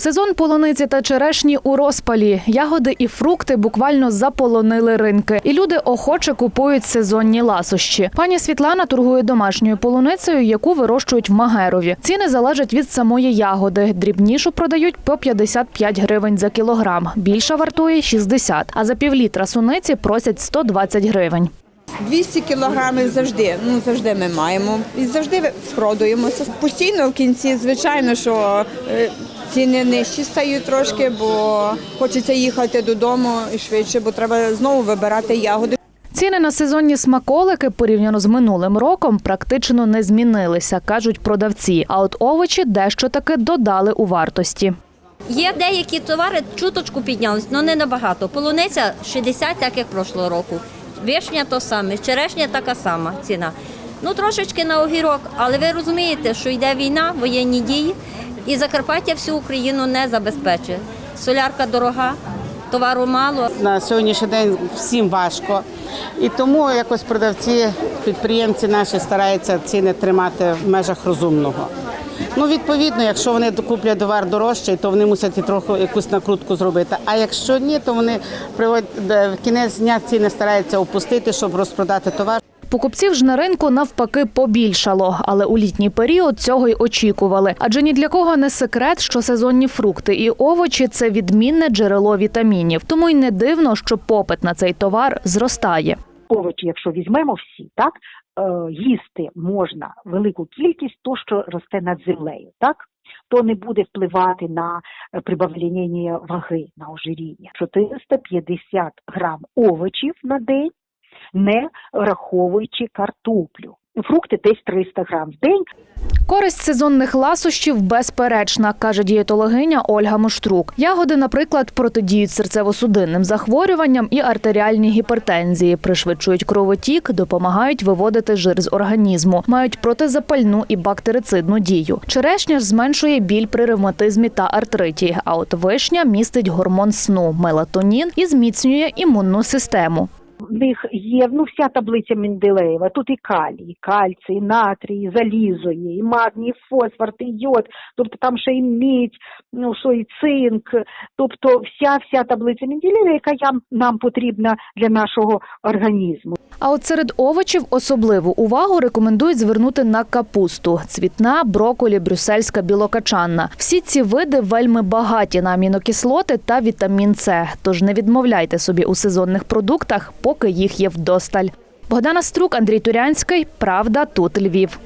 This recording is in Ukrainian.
Сезон полуниці та черешні у розпалі. Ягоди і фрукти буквально заполонили ринки, і люди охоче купують сезонні ласощі. Пані Світлана торгує домашньою полуницею, яку вирощують в Магерові. Ціни залежать від самої ягоди. Дрібнішу продають по 55 гривень за кілограм. Більша вартує 60, а за півлітра суниці просять 120 гривень. 200 кілограмів завжди. Ну завжди ми маємо і завжди спродуємося. Постійно в кінці, звичайно, що е, ціни нижчі стають трошки, бо хочеться їхати додому і швидше, бо треба знову вибирати ягоди. Ціни на сезонні смаколики порівняно з минулим роком практично не змінилися, кажуть продавці. А от овочі дещо таки додали у вартості. Є деякі товари чуточку піднялись, але не набагато. Полуниця 60, так як прошлого року. Вишня то саме, черешня така сама ціна. Ну трошечки на огірок, але ви розумієте, що йде війна, воєнні дії, і Закарпаття всю Україну не забезпечує. Солярка дорога, товару мало. на сьогоднішній день всім важко. І тому якось продавці, підприємці наші стараються ціни тримати в межах розумного. Ну, відповідно, якщо вони куплять товар дорожчий, то вони мусять і трохи якусь накрутку зробити. А якщо ні, то вони приводять в кінець дня ціни стараються опустити, щоб розпродати товар. Покупців ж на ринку навпаки побільшало, але у літній період цього й очікували. Адже ні для кого не секрет, що сезонні фрукти і овочі це відмінне джерело вітамінів. Тому й не дивно, що попит на цей товар зростає. овочі, якщо візьмемо всі, так е, їсти можна велику кількість, то що росте над землею, так то не буде впливати на е, прибавлення ваги на ожиріння. 450 грам овочів на день, не враховуючи картоплю. Фрукти десь 300 грам в день. Користь сезонних ласощів безперечна, каже дієтологиня Ольга Моштрук. Ягоди, наприклад, протидіють серцево-судинним захворюванням і артеріальній гіпертензії, пришвидшують кровотік, допомагають виводити жир з організму, мають протизапальну і бактерицидну дію. Черешня ж зменшує біль при ревматизмі та артриті. А от вишня містить гормон сну мелатонін і зміцнює імунну систему. В них є ну вся таблиця Менделеєва. Тут і калій, кальцій, і натрій, і залізо є, і магній, і фосфор, і йод, тобто там ще і мідь, ну що і цинк, тобто вся вся таблиця Менделеєва, яка нам потрібна для нашого організму. А от серед овочів особливу увагу рекомендують звернути на капусту: цвітна, броколі, брюссельська, білокачанна. Всі ці види вельми багаті на амінокислоти та вітамін С. Тож не відмовляйте собі у сезонних продуктах, поки їх є вдосталь. Богдана Струк, Андрій Турянський. Правда, тут Львів.